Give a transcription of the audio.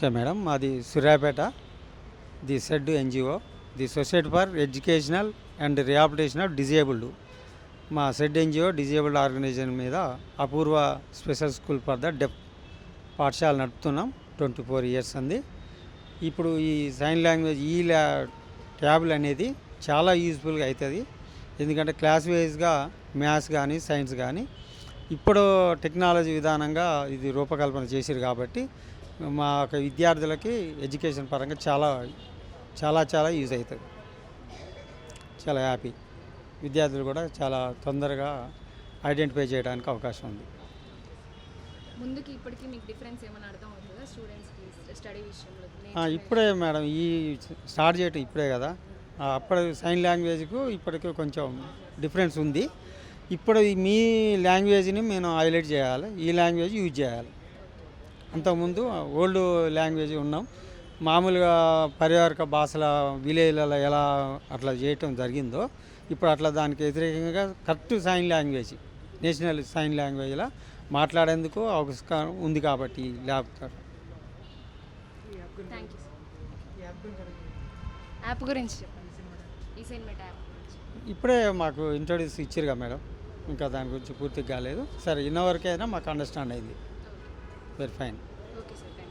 Okay madam. మాది Suryapet the said N G O the society for educational and rehabilitation of disabled. మా said N G O disabled organisation మీద Apoorva special school for the deaf పాఠశాల నడుపుతున్నాం twenty four years అంది. ఇప్పుడు ఈ sign language ఈ ల్యా ట్యాబ్లు అనేది చాలా యూజ్ఫుల్గా అవుతుంది. ఎందుకంటే క్లాస్ వైజ్గా మ్యాథ్స్ కానీ సైన్స్ కానీ ఇప్పుడు టెక్నాలజీ విధానంగా ఇది రూపకల్పన చేసిరు కాబట్టి మా యొక్క విద్యార్థులకి ఎడ్యుకేషన్ పరంగా చాలా చాలా చాలా యూజ్ అవుతుంది. చాలా హ్యాపీ. విద్యార్థులు కూడా చాలా తొందరగా ఐడెంటిఫై చేయడానికి అవకాశం ఉంది. ముందుకి ఇప్పటికి మీకు డిఫరెన్స్ ఏమైనా అర్థం అవుతుందా? స్టూడెంట్స్కి స్టడీ విషయంలో ఇప్పుడే మేడం ఈ స్టార్ట్ చేయటం ఇప్పుడే కదా. ఆ, అప్పుడు సైన్ లాంగ్వేజ్కు ఇప్పటికి కొంచెం డిఫరెన్స్ ఉంది. ఇప్పుడు ఈ మీ లాంగ్వేజ్ని మేము హైలైట్ చేయాలి ఈ లాంగ్వేజ్ యూజ్ చేయాలి. అంతకుముందు ఓల్డ్ లాంగ్వేజ్ ఉన్నాం. మామూలుగా పరివారక భాషల విలేజ్లలో ఎలా అట్లా చేయటం జరిగిందో ఇప్పుడు అట్లా దానికి వ్యతిరేకంగా correct sign language national sign లాంగ్వేజ్లో మాట్లాడేందుకు అవకాశం ఉంది కాబట్టి ల్యాప్టాప్ సెన్మెట్ యాప్ గురించి ఇప్పుడే మాకు ఇంట్రొడ్యూస్ ఇచ్చారుగా మేడం. ఇంకా దాని గురించి పూర్తిగా కాలేదు. సరే ఇన్నవరకైనా మాకు అండర్స్టాండ్ అయింది. Very fine okay sir